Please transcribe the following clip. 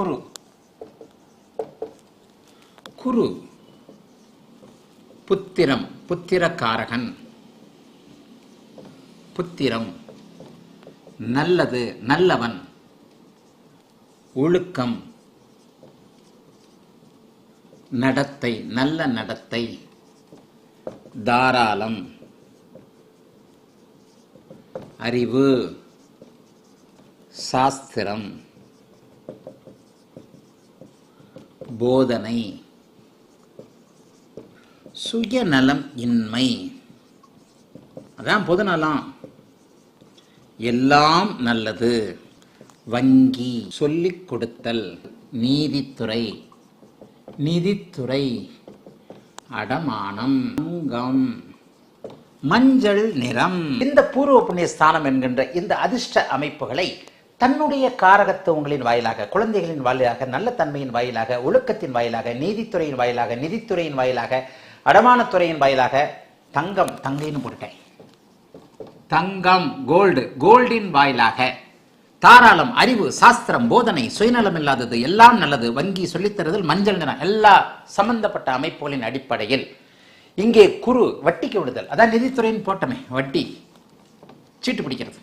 குரு. குரு. புத்திரம் புத்திரக்காரகன். புத்திரம். நல்லது நல்லவன். ஒழுக்கம். நடத்தை நல்ல நடத்தை. தாராளம். அறிவு. சாஸ்திரம். போதனை. சுயநலம் இன்மை. அதான் பொதுநலம் எல்லாம் நல்லது. வங்கி சொல்லிக் கொடுத்தல். நீதித்துறை. நிதித்துறை. அடமானம். அங்கம். மஞ்சள் நிறம். இந்த பூர்வ புண்ணிய ஸ்தானம் என்கின்ற இந்த அதிர்ஷ்ட அமைப்புகளை தன்னுடைய காரகத்துவங்களின் வாயிலாக குழந்தைகளின் வாயிலாக நல்ல தன்மையின் வாயிலாக ஒழுக்கத்தின் வாயிலாக நீதித்துறையின் வாயிலாக நிதித்துறையின் வாயிலாக அடமானத்துறையின் வாயிலாக தங்கம் தங்கைன்னு போட்டுட்டேன். தங்கம் கோல்டு கோல்டின் வாயிலாக தாராளம் அறிவு சாஸ்திரம் போதனை சுயநலம் இல்லாதது எல்லாம் நல்லது வங்கி சொல்லித்தருதல் மஞ்சள் நிறம் எல்லா சம்பந்தப்பட்ட அமைப்புகளின் அடிப்படையில். இங்கே குறு வட்டிக்கு விடுதல். அதான் நிதித்துறையின் போட்டமே வட்டி. சீட்டு பிடிக்கிறது.